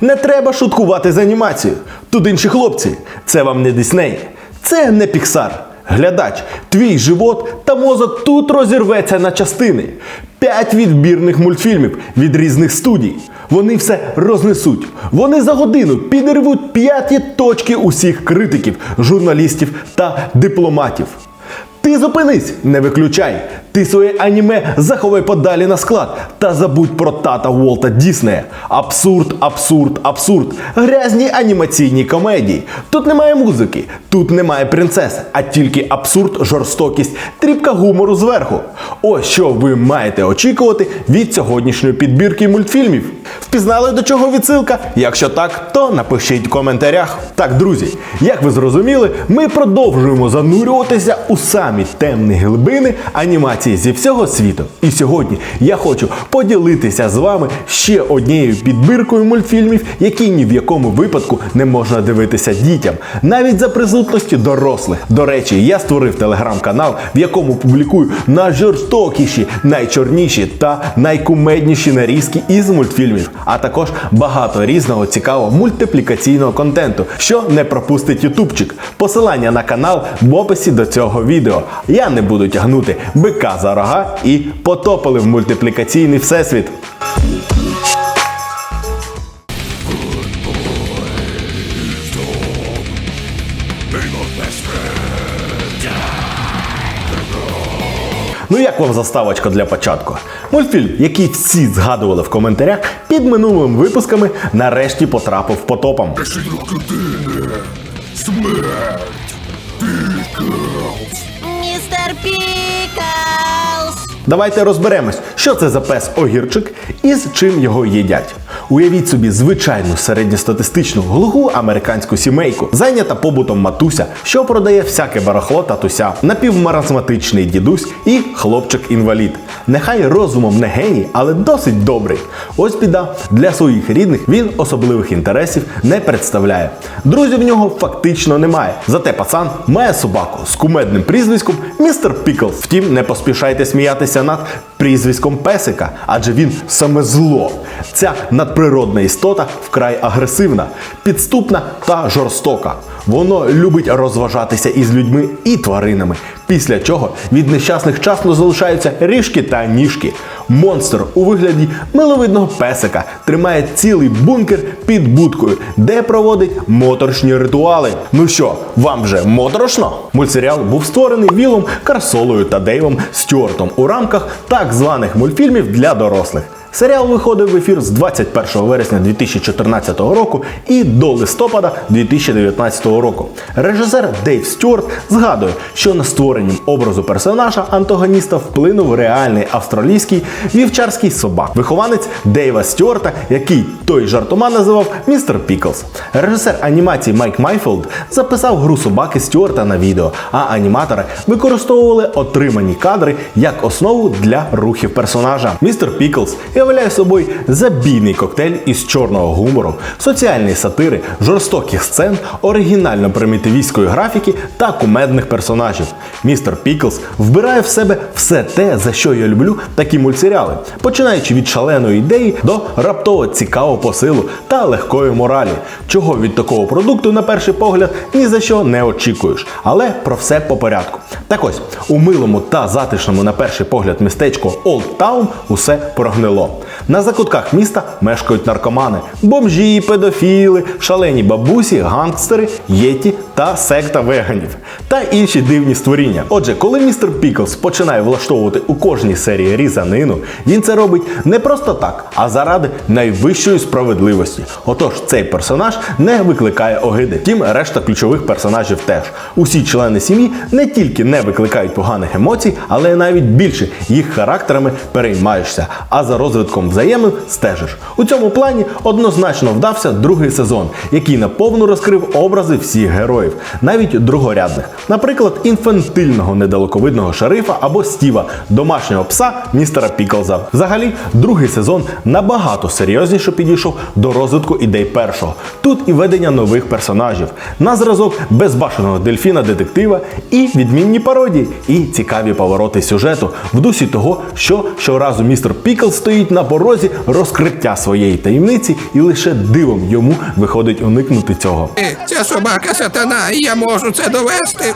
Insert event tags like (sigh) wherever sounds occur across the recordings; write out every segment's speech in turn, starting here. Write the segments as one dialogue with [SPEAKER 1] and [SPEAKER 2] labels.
[SPEAKER 1] Не треба шуткувати з анімацією. Тут інші хлопці. Це вам не Дисней. Це не Піксар. Глядач, твій живот та мозок тут розірветься на частини. П'ять відбірних мультфільмів від різних студій. Вони все рознесуть. Вони за годину підірвуть п'яті точки усіх критиків, журналістів та дипломатів. Ти зупинись, не виключай. Ти своє аніме заховай подалі на склад та забудь про тата Волта Діснея. Абсурд, абсурд, абсурд. Грязні анімаційні комедії. Тут немає музики, тут немає принцес, а тільки абсурд, жорстокість, тріпка гумору зверху. Ось що ви маєте очікувати від сьогоднішньої підбірки мультфільмів. Впізнали до чого відсилка? Якщо так, то напишіть в коментарях. Так, друзі, як ви зрозуміли, ми продовжуємо занурюватися у самі темні глибини анімації зі всього світу. І сьогодні я хочу поділитися з вами ще однією підбіркою мультфільмів, які ні в якому випадку не можна дивитися дітям, навіть за присутності дорослих. До речі, я створив телеграм-канал, в якому публікую найжорстокіші, найчорніші та найкумедніші нарізки із мультфільмів, а також багато різного цікавого мультиплікаційного контенту, що не пропустить ютубчик. Посилання на канал в описі до цього відео. Я не буду тягнути бика за рога і потопали в мультиплікаційний всесвіт. Ну як вам заставочка для початку? Мультфільм, який всі згадували в коментарях, під минулими випусками нарешті потрапив по топам.
[SPEAKER 2] Містер Піклз!
[SPEAKER 1] Давайте розберемось, що це за пес огірчик і з чим його їдять. Уявіть собі звичайну середньостатистичну глуху американську сімейку, зайнята побутом матуся, що продає всяке барахло татуся, напівмаразматичний дідусь і хлопчик-інвалід. Нехай розумом не геній, але досить добрий. Ось біда для своїх рідних він особливих інтересів не представляє. Друзів в нього фактично немає. Зате пацан має собаку з кумедним прізвиськом містер Піклз. Втім, не поспішайте сміятися над прізвиськом песика, адже він саме зло. Ця надприродна істота вкрай агресивна, підступна та жорстока. Воно любить розважатися із людьми і тваринами, після чого від нещасних часно залишаються ріжки та ніжки. Монстр у вигляді миловидного песика тримає цілий бункер під будкою, де проводить моторошні ритуали. Ну що, вам вже моторошно? Мультсеріал був створений Вілом Карсолою та Дейвом Стюартом у рамках так званих мультфільмів для дорослих. Серіал виходив в ефір з 21 вересня 2014 року і до листопада 2019 року. Режисер Дейв Стюарт згадує, що на створенням образу персонажа антагоніста вплинув реальний австралійський вівчарський собак, вихованець Дейва Стюарта, який той жартома називав містер Піклз. Режисер анімації Майк Майфілд записав гру собаки Стюарта на відео, а аніматори використовували отримані кадри як основу для рухів персонажа. Містер Піклз являє собою забійний коктейль із чорного гумору, соціальної сатири, жорстоких сцен, оригінально примітивістської графіки та кумедних персонажів. Містер Піклз вбирає в себе все те, за що я люблю такі мультсеріали, починаючи від шаленої ідеї до раптово цікавого посилу та легкої моралі, чого від такого продукту, на перший погляд, ні за що не очікуєш. Але про все по порядку. Так ось, у милому та затишному на перший погляд містечку Олд Таун усе прогнило. На закутках міста мешкають наркомани, бомжі, педофіли, шалені бабусі, гангстери, єті та секта веганів та інші дивні створіння. Отже, коли містер Піклс починає влаштовувати у кожній серії різанину, він це робить не просто так, а заради найвищої справедливості. Отож, цей персонаж не викликає огиди. Втім, решта ключових персонажів теж. Усі члени сім'ї не тільки не викликають поганих емоцій, але навіть більше їх характерами переймаєшся, а за розвитком взаємин стежиш. У цьому плані однозначно вдався другий сезон, який наповну розкрив образи всіх героїв, навіть другорядних. Наприклад, інфантильного недалековидного шерифа або Стіва, домашнього пса містера Піклза. Взагалі, другий сезон набагато серйозніше підійшов до розвитку ідей першого. Тут і ведення нових персонажів, на зразок безбашеного дельфіна детектива, і відмінні пародії, і цікаві повороти сюжету в дусі того, що щоразу містер Пікл стоїть стоїть на порозі розкриття своєї таємниці, і лише дивом йому виходить уникнути цього.
[SPEAKER 3] Ця собака сатана, і я можу це довести.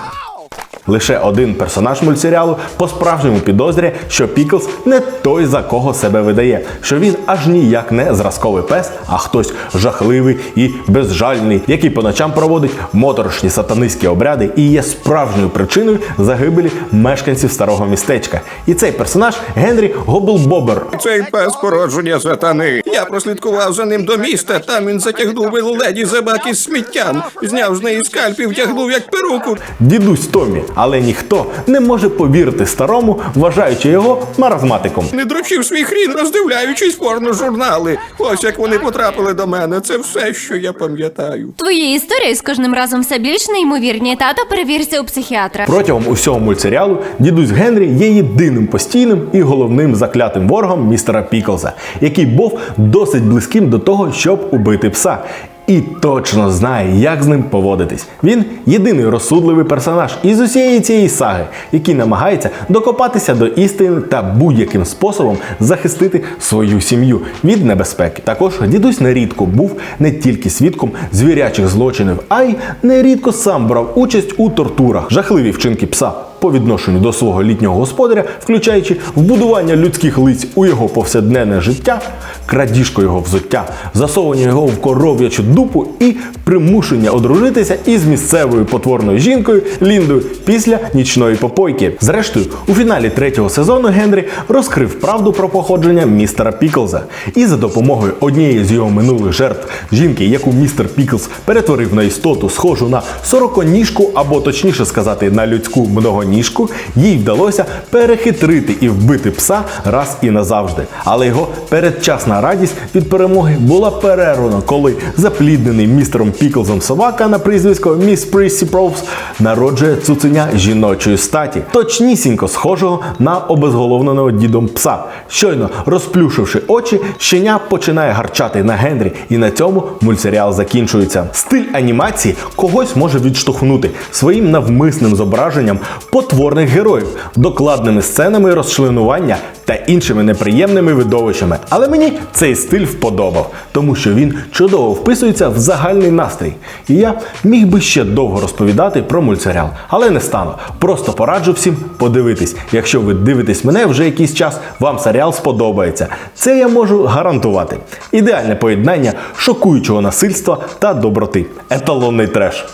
[SPEAKER 1] Лише один персонаж мультсеріалу по-справжньому підозрює, що Піклз не той, за кого себе видає, що він аж ніяк не зразковий пес, а хтось жахливий і безжальний, який по ночам проводить моторошні сатанистські обряди і є справжньою причиною загибелі мешканців старого містечка. І цей персонаж Генрі Гоблбобер.
[SPEAKER 3] Цей пес породження сатани. Я прослідкував за ним до міста. Там він затягнув леді забаки з сміттям, зняв з неї скальп і втягнув як перуку.
[SPEAKER 1] Дідусь Томі, але ніхто не може повірити старому, вважаючи його маразматиком.
[SPEAKER 3] Не дрочив свій хрін, роздивляючись порножурнали. Ось як вони потрапили до мене. Це все, що я пам'ятаю.
[SPEAKER 4] Твої історії з кожним разом все більш неймовірні. Тато перевірся у психіатра.
[SPEAKER 1] Протягом усього мультсеріалу дідусь Генрі є єдиним постійним і головним заклятим ворогом містера Піклза, який був досить близьким до того, щоб убити пса. І точно знає, як з ним поводитись. Він єдиний розсудливий персонаж із усієї цієї саги, який намагається докопатися до істини та будь-яким способом захистити свою сім'ю від небезпеки. Також дідусь нерідко був не тільки свідком звірячих злочинів, а й нерідко сам брав участь у тортурах. Жахливі вчинки пса по відношенню до свого літнього господаря, включаючи вбудування людських лиць у його повсякденне життя, крадіжку його взуття, засовування його в коров'ячу дупу і примушення одружитися із місцевою потворною жінкою Ліндою після нічної попойки. Зрештою, у фіналі третього сезону Генрі розкрив правду про походження містера Піклза. І за допомогою однієї з його минулих жертв жінки, яку містер Піклз перетворив на істоту, схожу на сороконіжку, або точніше сказати, на людську многоніжку, їй вдалося перехитрити і вбити пса раз і назавжди. Але його передчасна радість від перемоги була перервана, коли запліднений містером Піклзом собака на прізвисько Міс Прісі Проувс народжує цуценя жіночої статі, точнісінько схожого на обезголовненого дідом пса. Щойно розплюшивши очі, щеня починає гарчати на Генрі, і на цьому мультсеріал закінчується. Стиль анімації когось може відштовхнути своїм навмисним зображенням потворних героїв, докладними сценами розчленування та іншими неприємними видовищами. Але мені цей стиль вподобав, тому що він чудово вписується в загальний настрій. І я міг би ще довго розповідати про мультсеріал, але не стану. Просто пораджу всім подивитись. Якщо ви дивитесь мене вже якийсь час, вам серіал сподобається. Це я можу гарантувати. Ідеальне поєднання шокуючого насильства та доброти. Еталонний треш.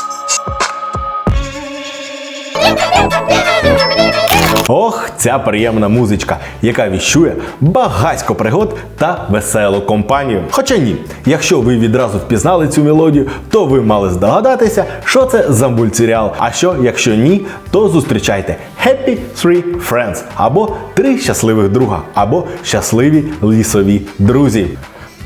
[SPEAKER 1] Ох, ця приємна музичка, яка віщує багатько пригод та веселу компанію. Хоча ні, якщо ви відразу впізнали цю мелодію, то ви мали здогадатися, що це за мультсеріал. А що, якщо ні, то зустрічайте Happy Three Friends або Три щасливих друга, або щасливі лісові друзі.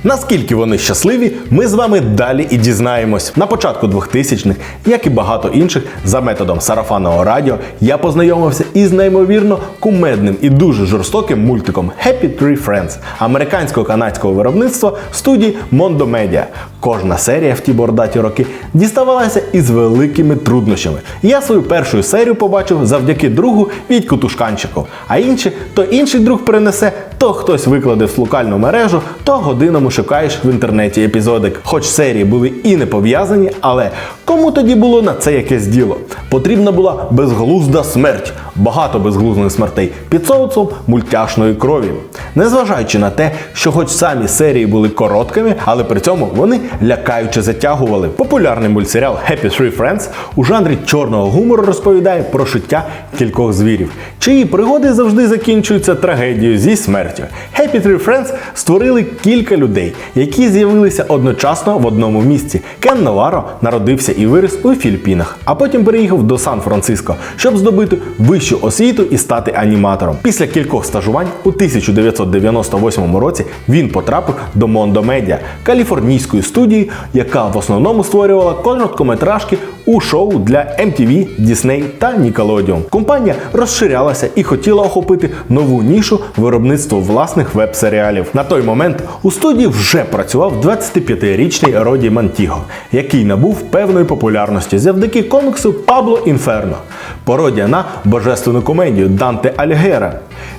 [SPEAKER 1] Наскільки вони щасливі, ми з вами далі і дізнаємось. На початку 2000-х, як і багато інших, за методом сарафанного радіо, я познайомився із неймовірно кумедним і дуже жорстоким мультиком Happy Tree Friends американського канадського виробництва студії Mondo Media. Кожна серія в ті бордаті роки діставалася із великими труднощами. Я свою першу серію побачив завдяки другу Вітьку Тушканчику, а інші то інший друг принесе, то хтось викладе в локальну мережу, то годинами шукаєш в інтернеті епізодик. Хоч серії були і не пов'язані, але кому тоді було на це якесь діло? Потрібна була безглузда смерть, багато безглузних смертей під соусом мультяшної крові. Незважаючи на те, що хоч самі серії були короткими, але при цьому вони лякаюче затягували. Популярний мультсеріал Happy Three Friends у жанрі чорного гумору розповідає про життя кількох звірів, чиї пригоди завжди закінчуються трагедією зі смертю. Happy Tree Friends створили кілька людей, які з'явилися одночасно в одному місці. Кен Наваро народився і виріс у Філіппінах, а потім переїхав до Сан-Франциско, щоб здобути вищу освіту і стати аніматором. Після кількох стажувань у 1998 році він потрапив до Mondo Media, каліфорнійської студії, яка в основному створювала короткометражки у шоу для MTV, Disney та Nickelodeon. Компанія розширялася і хотіла охопити нову нішу виробництва власних веб-серіалів. На той момент у студії вже працював 25-річний Роді Мантіго, який набув певної популярності завдяки коміксу Пабло Інферно, пародія на божественну комедію Данте Альгера.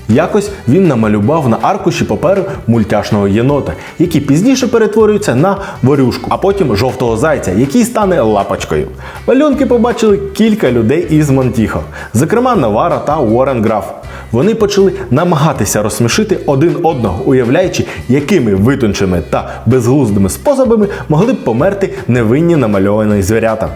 [SPEAKER 1] Якось він намалював на аркуші паперу мультяшного єнота, який пізніше перетворюється на ворюшку, а потім жовтого зайця, який стане лапочкою. Малюнки побачили кілька людей із Монтіхо, зокрема Навара та Уоррен Граф. Вони почали намагатися розсмішити один одного, уявляючи, якими витончими та безглуздими способами могли б померти невинні намальовані звірята.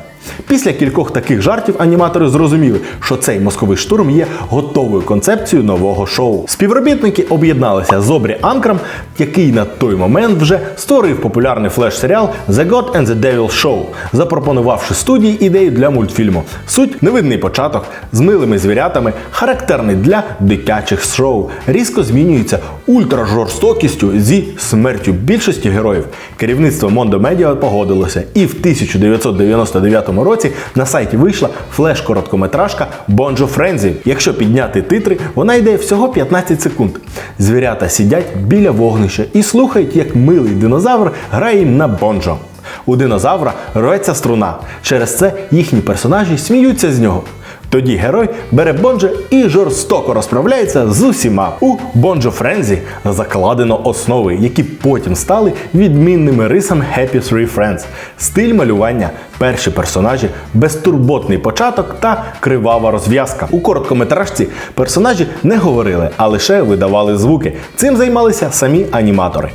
[SPEAKER 1] Після кількох таких жартів аніматори зрозуміли, що цей мозковий штурм є готовою концепцією нового шоу. Співробітники об'єдналися з Обрі Анкрам, який на той момент вже створив популярний флеш-серіал The God and the Devil Show, запропонувавши студії ідею для мультфільму. Суть невидний початок з милими звірятами, характерний для дитячих шоу, різко змінюється ультражорстокістю зі смертю більшості героїв. Керівництво Mondo Media погодилося, і в 1999 році на сайті вийшла флеш-короткометражка Bonjo Frenzy. Якщо підняти титри, вона йде всього 15 секунд. Звірята сидять біля вогнища і слухають, як милий динозавр грає їм на бонджо. У динозавра рветься струна. Через це їхні персонажі сміються з нього. Тоді герой бере Бонджо і жорстоко розправляється з усіма. У Бонджо Френзі закладено основи, які потім стали відмінними рисами Happy Three Friends. Стиль малювання, перші персонажі, безтурботний початок та кривава розв'язка. У короткометражці персонажі не говорили, а лише видавали звуки. Цим займалися самі аніматори.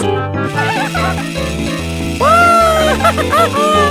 [SPEAKER 1] (laughs)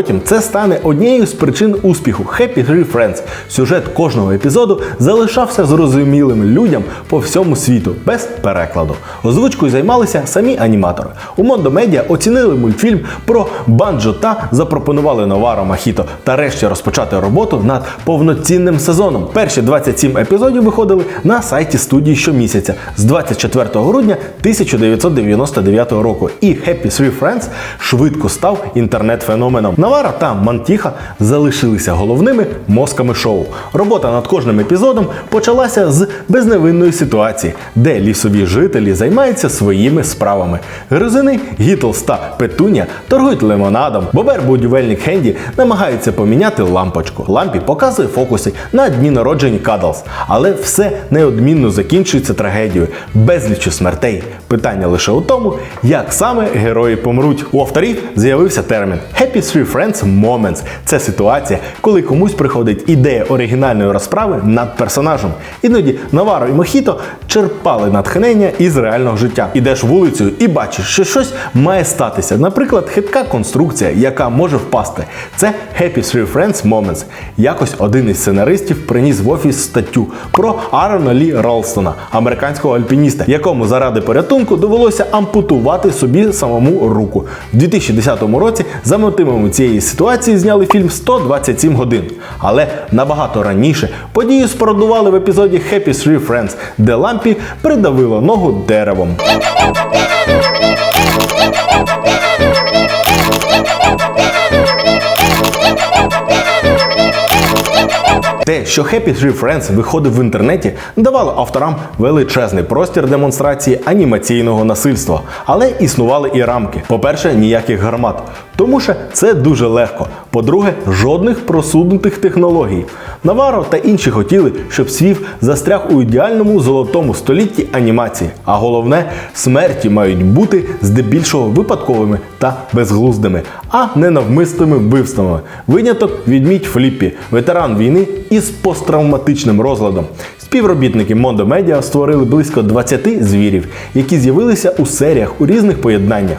[SPEAKER 1] Потім це стане однією з причин успіху Happy Three Friends. Сюжет кожного епізоду залишався зрозумілим людям по всьому світу без перекладу. Озвучкою займалися самі аніматори. У Mondo Media оцінили мультфільм про банджо та запропонували Новаро Махіто та решті розпочати роботу над повноцінним сезоном. Перші 27 епізодів виходили на сайті студії щомісяця з 24 грудня 1999 року. І Happy Three Friends швидко став інтернет-феноменом. Навара та Мантіха залишилися головними мозками шоу. Робота над кожним епізодом почалася з безневинної ситуації, де лісові жителі займаються своїми справами. Гризини Гітлс та Петуня торгують лимонадом. Бобер будівельник Хенді намагається поміняти лампочку. Лампі показує фокуси на дні народження Кадлс. Але все неодмінно закінчується трагедією, безлічю смертей. Питання лише у тому, як саме герої помруть. У авторів з'явився термін Happy Three Friends Moments. Це ситуація, коли комусь приходить ідея оригінальної розправи над персонажем. Іноді Наваро і Мохіто черпали натхнення із реального життя. Ідеш вулицею і бачиш, що щось має статися. Наприклад, хитка конструкція, яка може впасти. Це Happy Three Friends Moments. Якось один із сценаристів приніс в офіс статтю про Аарона Лі Ролстона, американського альпініста, якому заради порятунку довелося ампутувати собі самому руку. В 2010 році за мотивами цієї ситуації зняли фільм 127 годин. Але набагато раніше подію спорудували в епізоді Happy Three Friends, де лампі придавило ногу деревом. Те, що Happy Tree Friends виходив в інтернеті, давало авторам величезний простір демонстрації анімаційного насильства, але існували і рамки. По-перше, ніяких гармат. Тому що це дуже легко. По-друге, жодних просунутих технологій. Наваро та інші хотіли, щоб світ застряг у ідеальному золотому столітті анімації. А головне, смерті мають бути здебільшого випадковими та безглуздими, а не навмисними вбивствами. Виняток відмідь Фліппі, ветеран війни із посттравматичним розладом. Співробітники Mondo Media створили близько 20 звірів, які з'явилися у серіях у різних поєднаннях.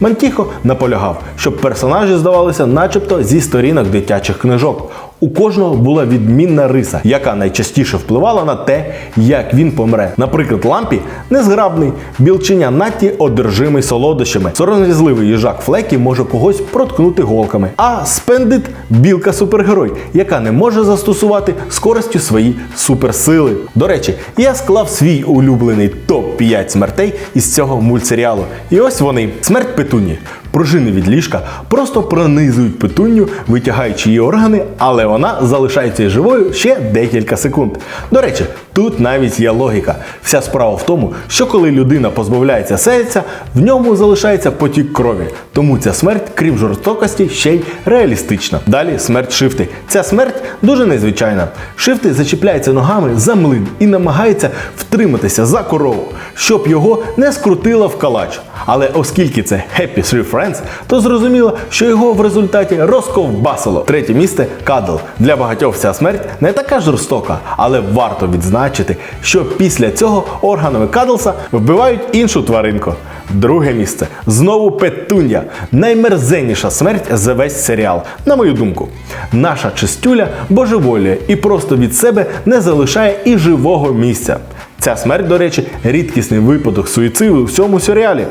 [SPEAKER 1] Мантіхо наполягав, щоб персонажі здавалися начебто зі сторінок дитячих книжок. У кожного була відмінна риса, яка найчастіше впливала на те, як він помре. Наприклад, лампі незграбний, білчиня Натті одержимий солодощами. Сором'язливий їжак Флекі може когось проткнути голками. А спендит білка супергерой, яка не може застосувати з свої суперсили. До речі, я склав свій улюблений топ 5 смертей із цього мультсеріалу. І ось вони: смерть Петуні. Пружини від ліжка просто пронизують петунню, витягаючи її органи, але вона залишається живою ще декілька секунд. До речі, Тут навіть є логіка. Вся справа в тому, що коли людина позбавляється серця, в ньому залишається потік крові. Тому ця смерть, крім жорстокості, ще й реалістична. Далі смерть шифти. Ця смерть дуже незвичайна. Шифти зачіпляється ногами за млин і намагається втриматися за корову, щоб його не скрутило в калач. Але оскільки це Happy Three Friends, то зрозуміло, що його в результаті розковбасило. Третє місце Кадл. Для багатьох ця смерть не така жорстока, але варто відзначити, що після цього органами Кадлса вбивають іншу тваринку. Друге місце знову Петунья. Наймерзенніша смерть за весь серіал, на мою думку. Наша чистюля божеволіє і просто від себе не залишає і живого місця. Ця смерть, до речі, рідкісний випадок суїциду у всьому серіалі.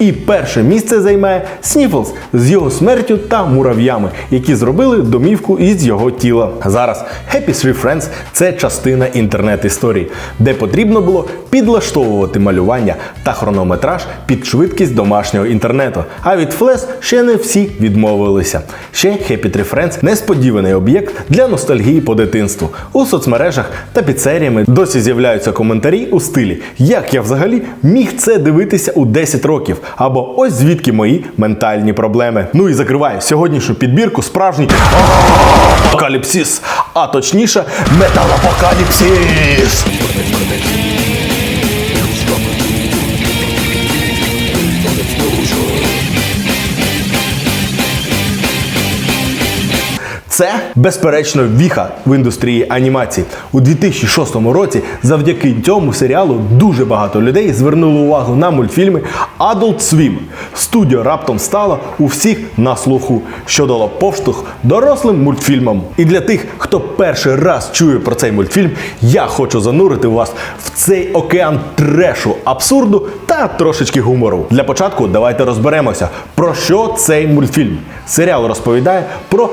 [SPEAKER 1] І перше місце займає Сніфлс з його смертю та мурав'ями, які зробили домівку із його тіла. Зараз Happy Three Friends – це частина інтернет-історії, де потрібно було підлаштовувати малювання та хронометраж під швидкість домашнього інтернету. А від Флес ще не всі відмовилися. Ще Happy Three Friends – несподіваний об'єкт для ностальгії по дитинству. У соцмережах та під серіями досі з'являються коментарі у стилі Як я взагалі міг це дивитися у 10 років? Або ось звідки мої ментальні проблеми. Ну і закриваю сьогоднішню підбірку справжній апокаліпсис, а точніше металапокаліпсис. Це безперечно віха в індустрії анімації. У 2006 році завдяки цьому серіалу дуже багато людей звернули увагу на мультфільми Adult Swim. Студіо раптом стала у всіх на слуху, що дало поштовх дорослим мультфільмам. І для тих, хто перший раз чує про цей мультфільм, я хочу занурити вас в цей океан трешу, абсурду та трошечки гумору. Для початку давайте розберемося, про що цей мультфільм. Серіал розповідає про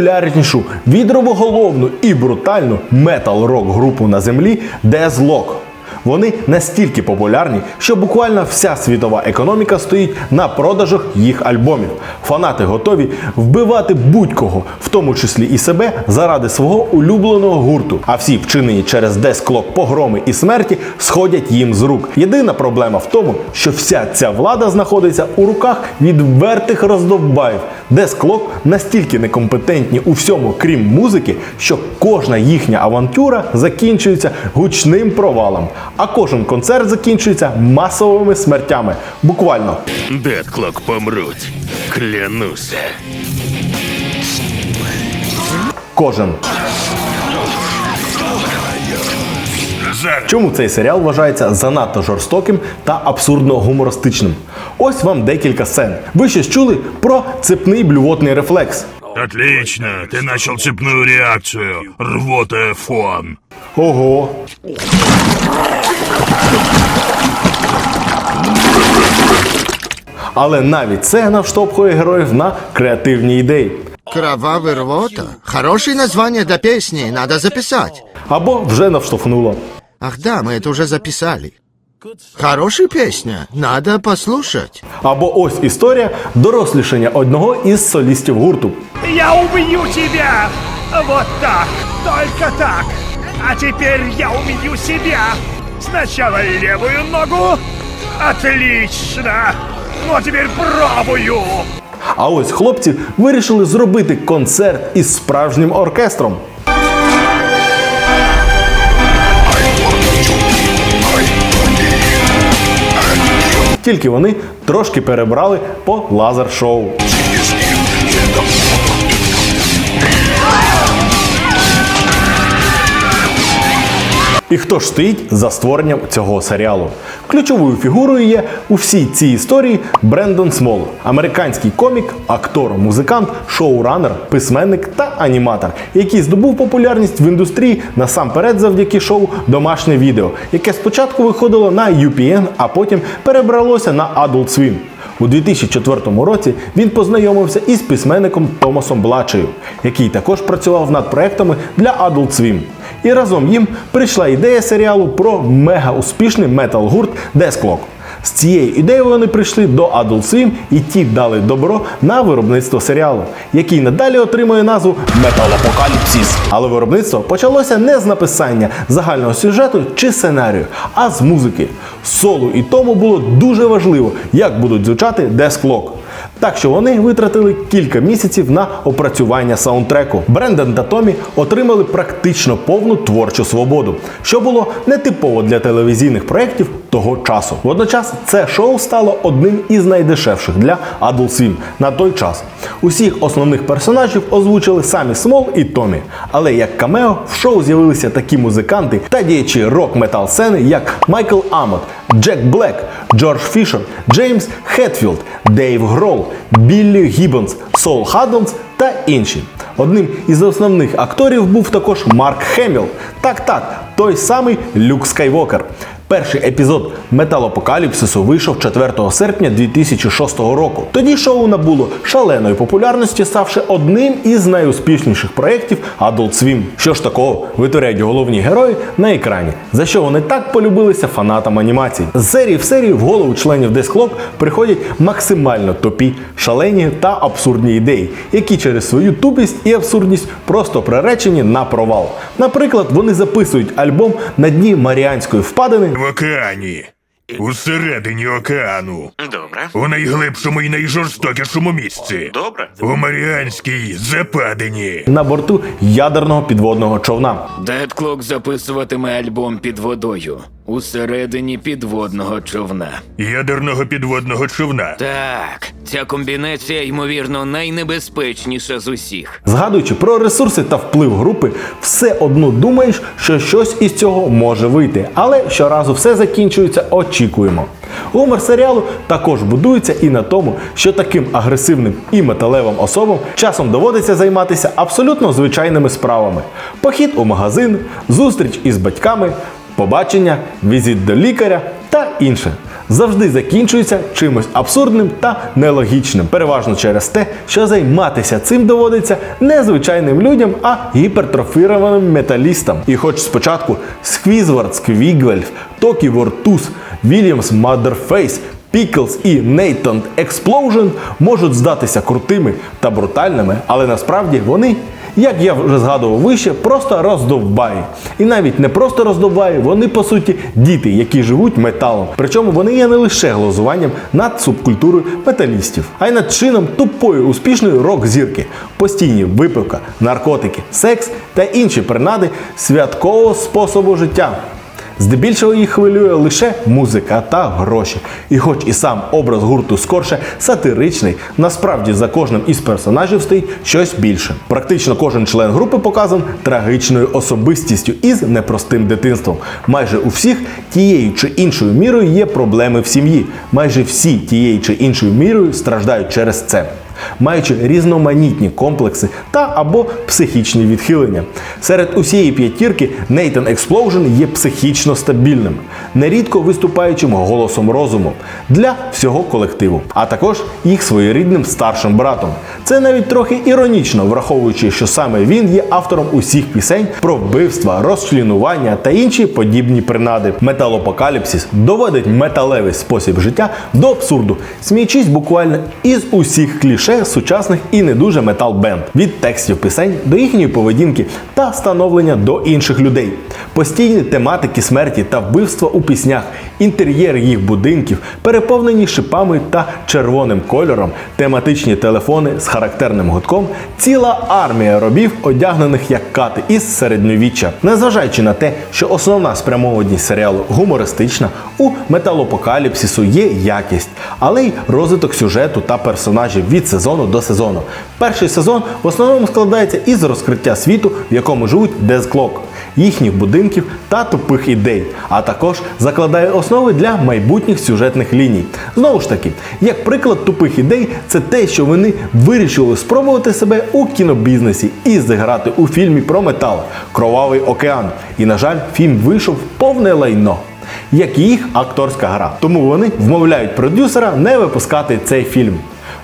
[SPEAKER 1] найпопулярнішу відровоголовну і брутальну метал-рок групу на землі Deathlock. Вони настільки популярні, що буквально вся світова економіка стоїть на продажах їх альбомів. Фанати готові вбивати будь-кого, в тому числі і себе, заради свого улюбленого гурту. А всі вчинені через Deathclock погроми і смерті сходять їм з рук. Єдина проблема в тому, що вся ця влада знаходиться у руках відвертих роздовбаїв. Deathclock настільки некомпетентні у всьому, крім музики, що кожна їхня авантюра закінчується гучним провалом, а кожен концерт закінчується масовими смертями. Буквально.
[SPEAKER 5] Дедклок помруть. Клянуся.
[SPEAKER 1] Кожен. Чому цей серіал вважається занадто жорстоким та абсурдно гумористичним? Ось вам декілька сцен. Ви щось чули про цепний блювотний рефлекс?
[SPEAKER 5] Отлично, ты начал цепную реакцию. Рвота фон.
[SPEAKER 1] Ого. Але навіть це навштовхує героїв на креативні ідеї.
[SPEAKER 6] Кровавый рвота? Хорошее название для песни, надо записать.
[SPEAKER 1] Або вже навштовхнуло.
[SPEAKER 6] Ах да, мы это уже записали. Хорошая песня, надо послушать.
[SPEAKER 1] Або ось історія дорослішання одного із солістів гурту.
[SPEAKER 7] Я убью тебя! Вот так! Только так! А теперь я убью себя! Сначала левую ногу. Отлично! Ну а теперь правую!
[SPEAKER 1] А ось хлопці вирішили зробити концерт із справжнім оркестром. Тільки вони трошки перебрали по лазер-шоу. І хто ж стоїть за створенням цього серіалу? Ключовою фігурою є у всій цій історії Брендон Смол, американський комік, актор, музикант, шоуранер, письменник та аніматор, який здобув популярність в індустрії насамперед завдяки шоу Домашнє відео, яке спочатку виходило на UPN, а потім перебралося на Adult Swim. У 2004 році він познайомився із письменником Томасом Блачею, який також працював над проектами для Adult Swim. І разом їм прийшла ідея серіалу про мега успішний метал-гурт Deathclock. З цією ідеєю вони прийшли до Adult Swim і ті дали добро на виробництво серіалу, який надалі отримує назву Металопокаліпсис. Але виробництво почалося не з написання загального сюжету чи сценарію, а з музики. Солу і тому було дуже важливо, як будуть звучати Death Clock. Так що вони витратили кілька місяців на опрацювання саундтреку. Бренден та Томі отримали практично повну творчу свободу, що було нетипово для телевізійних проєктів того часу. Водночас це шоу стало одним із найдешевших для Adult Swim на той час. Усіх основних персонажів озвучили самі Смол і Томі. Але як камео в шоу з'явилися такі музиканти та діячі рок-метал сцени, як Майкл Амот, Джек Блек, Джордж Фішер, Джеймс Хетфілд, Дейв Грол, Біллі Гіббонс, Сол Хаддонс та інші. Одним із основних акторів був також Марк Хеміл. Так, так, той самий Люк Скайвокер. Перший епізод Металопокаліпсису вийшов 4 серпня 2006 року. Тоді шоу набуло шаленої популярності, ставши одним із найуспішніших проєктів Adult Swim. Що ж такого витворяють головні герої на екрані, за що вони так полюбилися фанатам анімацій. З серії в серію в голову членів Clock приходять максимально топі, шалені та абсурдні ідеї, які через свою тупість і абсурдність просто приречені на провал. Наприклад, вони записують альбом на дні Маріанської впадини.
[SPEAKER 5] В океані. Усередині океану.
[SPEAKER 8] Добре.
[SPEAKER 5] У найглибшому і найжорстокішому місці.
[SPEAKER 8] Добре.
[SPEAKER 5] У Маріанській западині.
[SPEAKER 1] На борту ядерного підводного човна.
[SPEAKER 9] Дедклок записуватиме альбом під водою усередині підводного човна.
[SPEAKER 5] Ядерного підводного човна.
[SPEAKER 9] Так, ця комбінація, ймовірно, найнебезпечніша з усіх.
[SPEAKER 1] Згадуючи про ресурси та вплив групи, все одно думаєш, що щось із цього може вийти, але щоразу все закінчується очікуємо. Гумор серіалу також будується і на тому, що таким агресивним і металевим особам часом доводиться займатися абсолютно звичайними справами: похід у магазин, зустріч із батьками, побачення, візит до лікаря та інше. Завжди закінчується чимось абсурдним та нелогічним, переважно через те, що займатися цим доводиться не звичайним людям, а гіпертрофірованим металістам. І хоч спочатку Сквізвард Сквігвельф, Токі Вортус, Вільямс Мадерфейс, Піклс і Нейтон Explosion можуть здатися крутими та брутальними, але насправді вони як я вже згадував вище, просто роздовбаї. І навіть не просто роздовбаї, вони по суті діти, які живуть металом. Причому вони є не лише глазуванням над субкультурою металістів, а й над чином тупої успішної рок-зірки, постійні випивка, наркотики, секс та інші принади святкового способу життя. Здебільшого їх хвилює лише музика та гроші. І хоч і сам образ гурту скорше сатиричний, насправді за кожним із персонажів стоїть щось більше. Практично кожен член групи показан трагичною особистістю із непростим дитинством. Майже у всіх тією чи іншою мірою є проблеми в сім'ї. Майже всі тією чи іншою мірою страждають через це маючи різноманітні комплекси та або психічні відхилення. Серед усієї п'ятірки Нейтан Explosion є психічно стабільним, нерідко виступаючим голосом розуму для всього колективу, а також їх своєрідним старшим братом. Це навіть трохи іронічно, враховуючи, що саме він є автором усіх пісень про вбивства, розчленування та інші подібні принади. Металопокаліпсис доводить металевий спосіб життя до абсурду, сміючись буквально із усіх кліше сучасних і не дуже метал-бенд від текстів пісень до їхньої поведінки та становлення до інших людей. Постійні тематики смерті та вбивства у піснях, інтер'єр їх будинків, переповнені шипами та червоним кольором, тематичні телефони з характерним гудком, ціла армія робів, одягнених як кати із середньовіччя. Незважаючи на те, що основна спрямованість серіалу гумористична, у металопокаліпсису є якість, але й розвиток сюжету та персонажів від сезону до сезону. Перший сезон в основному складається із розкриття світу, в якому живуть Clock, їхніх будинків та тупих ідей, а також закладає основи для майбутніх сюжетних ліній. Знову ж таки, як приклад тупих ідей, це те, що вони вирішили спробувати себе у кінобізнесі і зіграти у фільмі про метал Кровавий океан. І, на жаль, фільм вийшов повне лайно. Як і їх акторська гра. Тому вони вмовляють продюсера не випускати цей фільм.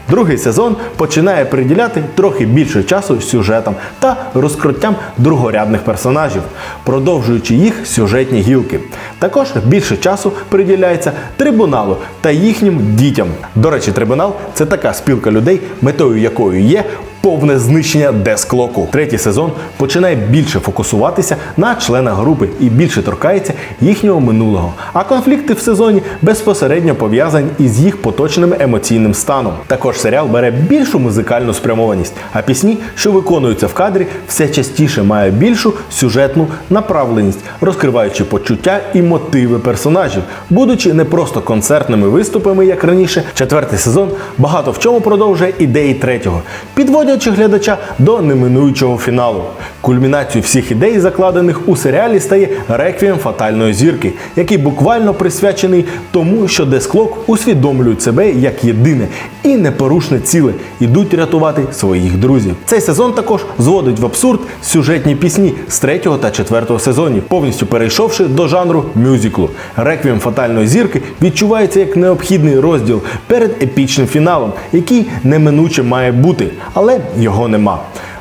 [SPEAKER 1] Другий сезон починає приділяти трохи більше часу сюжетам та розкриттям другорядних персонажів, продовжуючи їх сюжетні гілки. Також більше часу приділяється трибуналу та їхнім дітям. До речі, трибунал це така спілка людей, метою якої є повне знищення десклоку. Третій сезон починає більше фокусуватися на членах групи і більше торкається їхнього минулого. А конфлікти в сезоні безпосередньо пов'язані із їх поточним емоційним станом. Також серіал бере більшу музикальну спрямованість, а пісні, що виконуються в кадрі, все частіше має більшу сюжетну направленість, розкриваючи почуття і мотиви персонажів, будучи не просто концертними виступами, як раніше. Четвертий сезон багато в чому продовжує ідеї третього, підводячи глядача до неминуючого фіналу. Кульмінацією всіх ідей, закладених у серіалі, стає реквієм фатальної зірки, який буквально присвячений тому, що Десклок усвідомлюють себе як єдине і непорушне ціле, ідуть рятувати своїх друзів. Цей сезон також зводить в абсурд сюжетні пісні з третього та четвертого сезонів, повністю перейшовши до жанру мюзиклу. Реквієм фатальної зірки відчувається як необхідний розділ перед епічним фіналом, який неминуче має бути, але його нема.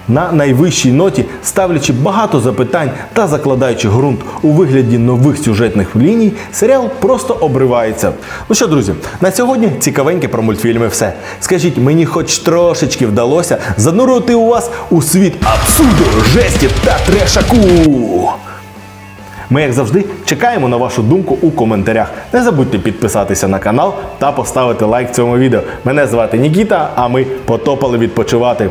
[SPEAKER 1] На найвищій ноті, ставлячи багато запитань та закладаючи ґрунт у вигляді нових сюжетних ліній, серіал просто обривається. Ну що, друзі, на сьогодні цікавеньке про мультфільми все. Скажіть, мені хоч трошечки вдалося занурити у вас у світ абсурду, жесті та трешаку. Ми, як завжди, чекаємо на вашу думку у коментарях. Не забудьте підписатися на канал та поставити лайк цьому відео. Мене звати Нікіта, а ми потопали відпочивати.